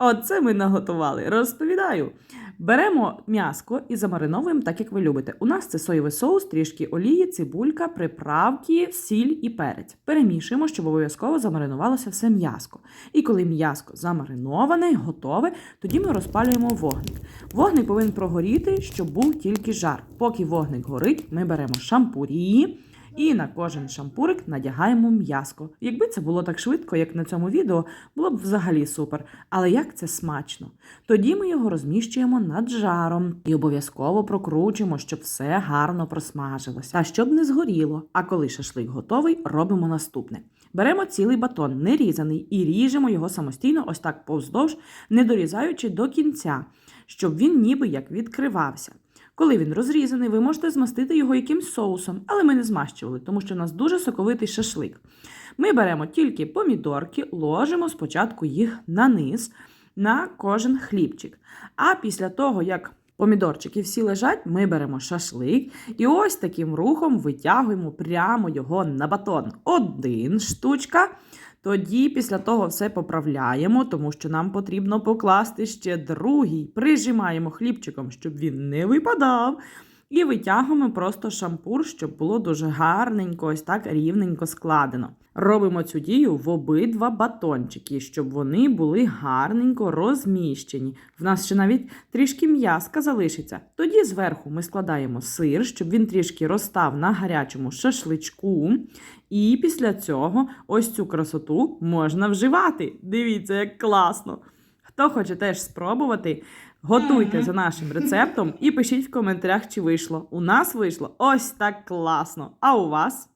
Оце ми наготували. Розповідаю. Беремо м'яско і замариновуємо так, як ви любите. У нас це соєвий соус, трішки олії, цибулька, приправки, сіль і перець. Перемішуємо, щоб обов'язково замаринувалося все м'яско. І коли м'яско замариноване, готове, тоді ми розпалюємо вогник. Вогник повинен прогоріти, щоб був тільки жар. Поки вогник горить, ми беремо шампурі. І на кожен шампурик надягаємо м'яско. Якби це було так швидко, як на цьому відео, було б взагалі супер. Але як це смачно? Тоді ми його розміщуємо над жаром і обов'язково прокручуємо, щоб все гарно просмажилося, та щоб не згоріло. А коли шашлик готовий, робимо наступне: беремо цілий батон, не різаний, і ріжемо його самостійно, ось так повздовж, не дорізаючи до кінця, щоб він ніби як відкривався. Коли він розрізаний, ви можете змастити його якимсь соусом, але ми не змащували, тому що у нас дуже соковитий шашлик. Ми беремо тільки помідорки, ложимо спочатку їх на низ на кожен хлібчик. А після того, як помідорчики всі лежать, ми беремо шашлик і ось таким рухом витягуємо прямо його на батон. Один штучка. Тоді після того все поправляємо, тому що нам потрібно покласти ще другий. Прижимаємо хлібчиком, щоб він не випадав. І витягуємо просто шампур, щоб було дуже гарненько, ось так рівненько складено. Робимо цю дію в обидва батончики, щоб вони були гарненько розміщені. В нас ще навіть трішки м'яска залишиться. Тоді зверху ми складаємо сир, щоб він трішки розстав на гарячому шашличку. І після цього ось цю красоту можна вживати. Дивіться, як класно! Хто хоче теж спробувати, готуйте за нашим рецептом і пишіть в коментарях, чи вийшло. У нас вийшло ось так класно. А у вас?